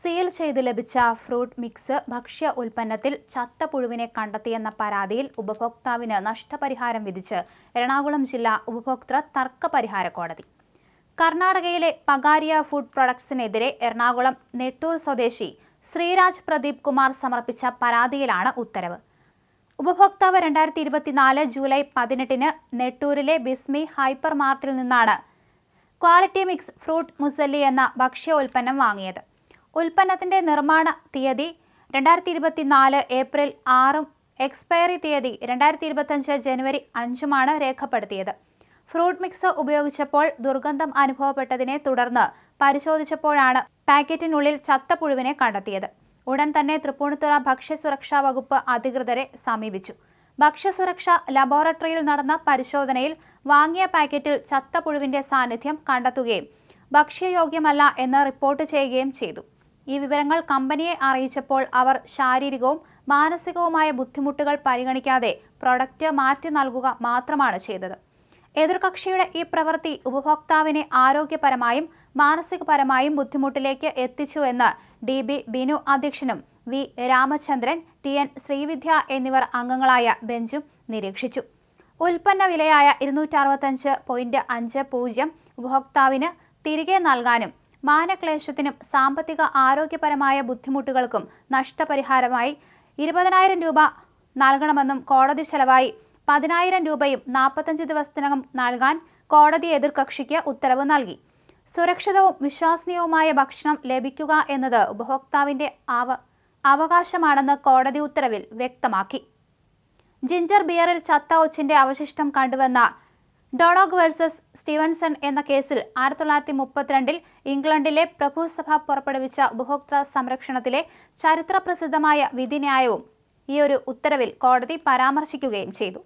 Seal ചെയ്ത് ലഭിച്ച fruit mix ഭക്ഷ്യ ഉൽപ്പന്നത്തിൽ ചത്ത പുഴുവിനെ കണ്ടെത്തിയെന്ന പരാതിയിൽ ഉപഭോക്താവിന് നഷ്ടപരിഹാരം വിധിച്ച് എറണാകുളം ജില്ലാ ഉപഭോക്തൃ തർക്ക പരിഹാര കോടതി. കർണാടകയിലെ പകാരിയ ഫുഡ് പ്രൊഡക്ട്സിനെതിരെ എറണാകുളം നെട്ടൂർ സ്വദേശി ശ്രീരാജ് പ്രദീപ് കുമാർ സമർപ്പിച്ച പരാതിയിലാണ് ഉത്തരവ്. ഉപഭോക്താവ് രണ്ടായിരത്തി ഇരുപത്തിനാല് ജൂലൈ പതിനെട്ടിന് നെട്ടൂരിലെ ബിസ്മി ഹൈപ്പർ മാർട്ടിൽ നിന്നാണ് ക്വാളിറ്റി മിക്സ് ഫ്രൂട്ട് മുസല്ലി എന്ന ഭക്ഷ്യ ഉൽപ്പന്നം വാങ്ങിയത്. ഉൽപ്പന്നത്തിന്റെ നിർമ്മാണ തീയതി രണ്ടായിരത്തി ഇരുപത്തിനാല് ഏപ്രിൽ ആറും എക്സ്പയറി തീയതി രണ്ടായിരത്തി ഇരുപത്തഞ്ച് ജനുവരി അഞ്ചുമാണ് രേഖപ്പെടുത്തിയത്. ഫ്രൂട്ട് മിക്സ് ഉപയോഗിച്ചപ്പോൾ ദുർഗന്ധം അനുഭവപ്പെട്ടതിനെ തുടർന്ന് പരിശോധിച്ചപ്പോഴാണ് പാക്കറ്റിനുള്ളിൽ ചത്ത പുഴുവിനെ കണ്ടെത്തിയത്. ഉടൻ തന്നെ തൃപ്പൂണിത്തുറ ഭക്ഷ്യസുരക്ഷാ വകുപ്പ് അധികൃതരെ സമീപിച്ചു. ഭക്ഷ്യസുരക്ഷ ലബോറട്ടറിയിൽ നടന്ന പരിശോധനയിൽ വാങ്ങിയ പാക്കറ്റിൽ ചത്ത പുഴുവിന്റെ സാന്നിധ്യം കണ്ടെത്തുകയും ഭക്ഷ്യയോഗ്യമല്ല എന്ന് റിപ്പോർട്ട് ചെയ്യുകയും ചെയ്തു. ഈ വിവരങ്ങൾ കമ്പനിയെ അറിയിച്ചപ്പോൾ അവർ ശാരീരികവും മാനസികവുമായ ബുദ്ധിമുട്ടുകൾ പരിഗണിക്കാതെ പ്രൊഡക്റ്റ് മാറ്റി നൽകുക മാത്രമാണ് ചെയ്തത്. എതിർകക്ഷിയുടെ ഈ പ്രവൃത്തി ഉപഭോക്താവിനെ ആരോഗ്യപരമായും മാനസികപരമായും ബുദ്ധിമുട്ടിലേക്ക് എത്തിച്ചു എന്ന് ഡി ബി ബിനു അധ്യക്ഷനും V Ramachandran T N Sreevidya എന്നിവർ അംഗങ്ങളായ ബെഞ്ചും നിരീക്ഷിച്ചു. ഉൽപ്പന്ന വിലയായ ഇരുന്നൂറ്റി അറുപത്തഞ്ച് പോയിന്റ് അഞ്ച് പൂജ്യം ഉപഭോക്താവിന് തിരികെ നൽകാനും മാനക്ലേശത്തിനും സാമ്പത്തിക ആരോഗ്യപരമായ ബുദ്ധിമുട്ടുകൾക്കും നഷ്ടപരിഹാരമായി ഇരുപതിനായിരം രൂപ നൽകണമെന്നും കോടതി ചെലവായി. പതിനായിരം രൂപയും നാൽപ്പത്തഞ്ച് ദിവസത്തിനകം നൽകാൻ കോടതി എതിർകക്ഷിക്ക് ഉത്തരവ് നൽകി. സുരക്ഷിതവും വിശ്വസനീയവുമായ ഭക്ഷണം ലഭിക്കുക എന്നത് ഉപഭോക്താവിന്റെ അവ അവകാശമാണെന്ന് കോടതി ഉത്തരവിൽ വ്യക്തമാക്കി. ജിഞ്ചർ ബിയറിൽ ചത്ത ഒച്ചിന്റെ അവശിഷ്ടം കണ്ടുവന്ന ഡോണോഗ് വേഴ്സസ് സ്റ്റീവൻസൺ എന്ന കേസിൽ ആയിരത്തി തൊള്ളായിരത്തി മുപ്പത്തിരണ്ടിൽ ഇംഗ്ലണ്ടിലെ പ്രഭുസഭ പുറപ്പെടുവിച്ച ഉപഭോക്തൃ സംരക്ഷണത്തിലെ ചരിത്രപ്രസിദ്ധമായ വിധിന്യായവും ഈയൊരു ഉത്തരവിൽ കോടതി പരാമർശിക്കുകയും ചെയ്തു.